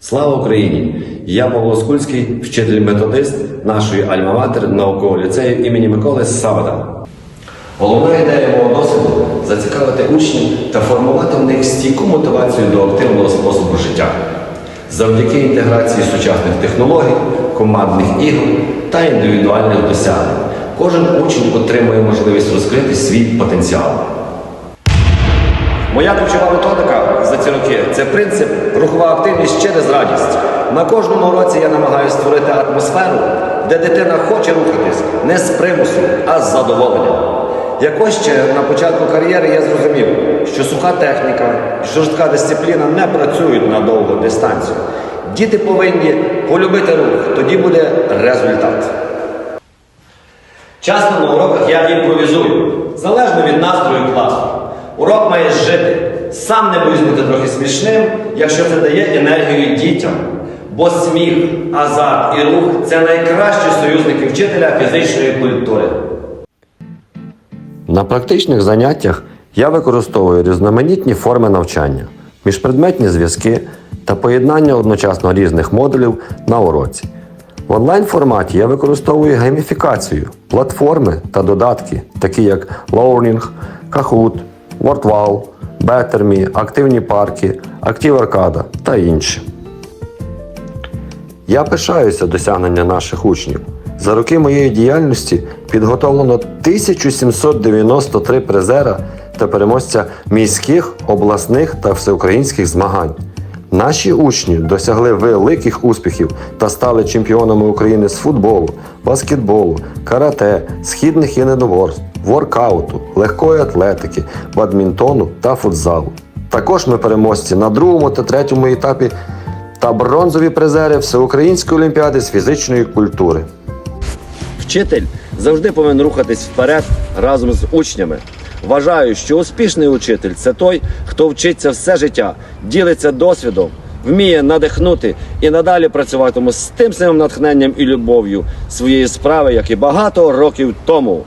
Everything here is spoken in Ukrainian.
Слава Україні! Я Павло Скульський, вчитель-методист нашої альма-матер наукового ліцею імені Миколи Савада. Головна ідея мого досвіду зацікавити учнів та формувати в них стійку мотивацію до активного способу життя. Завдяки інтеграції сучасних технологій, командних ігор та індивідуальних досягнень кожен учень отримує можливість розкрити свій потенціал. Моя ключова методика за ці роки це принцип рухова активність через радість. На кожному уроці я намагаюся створити атмосферу, де дитина хоче рухатись не з примусу, а з задоволенням. Якось ще на початку кар'єри я зрозумів, що суха техніка жорстка дисципліна не працюють на довгу дистанцію. Діти повинні полюбити рух, тоді буде результат. Часто на уроках я імпровізую, залежно від настрою класу. Урок має жити. Сам не боюсь бути трохи смішним, якщо це дає енергію дітям. Бо сміх, азарт і рух це найкращі союзники вчителя фізичної культури. На практичних заняттях я використовую різноманітні форми навчання, міжпредметні зв'язки та поєднання одночасно різних модулів на уроці. В онлайн форматі я використовую гейміфікацію, платформи та додатки, такі як Learning, Kahoot, WordWall, BetterMe, активні парки, Active Arcada та інші. Я пишаюся досягнення наших учнів. За роки моєї діяльності підготовлено 1793 призера та переможця міських, обласних та всеукраїнських змагань. Наші учні досягли великих успіхів та стали чемпіонами України з футболу, баскетболу, карате, східних єдиноборств, воркауту, легкої атлетики, бадмінтону та футзалу. Також ми переможці на другому та третьому етапі та бронзові призери Всеукраїнської олімпіади з фізичної культури. Вчитель завжди повинен рухатись вперед разом з учнями. Вважаю, що успішний учитель це той, хто вчиться все життя, ділиться досвідом, вміє надихнути і надалі працюватиме з тим самим натхненням і любов'ю своєї справи, як і багато років тому.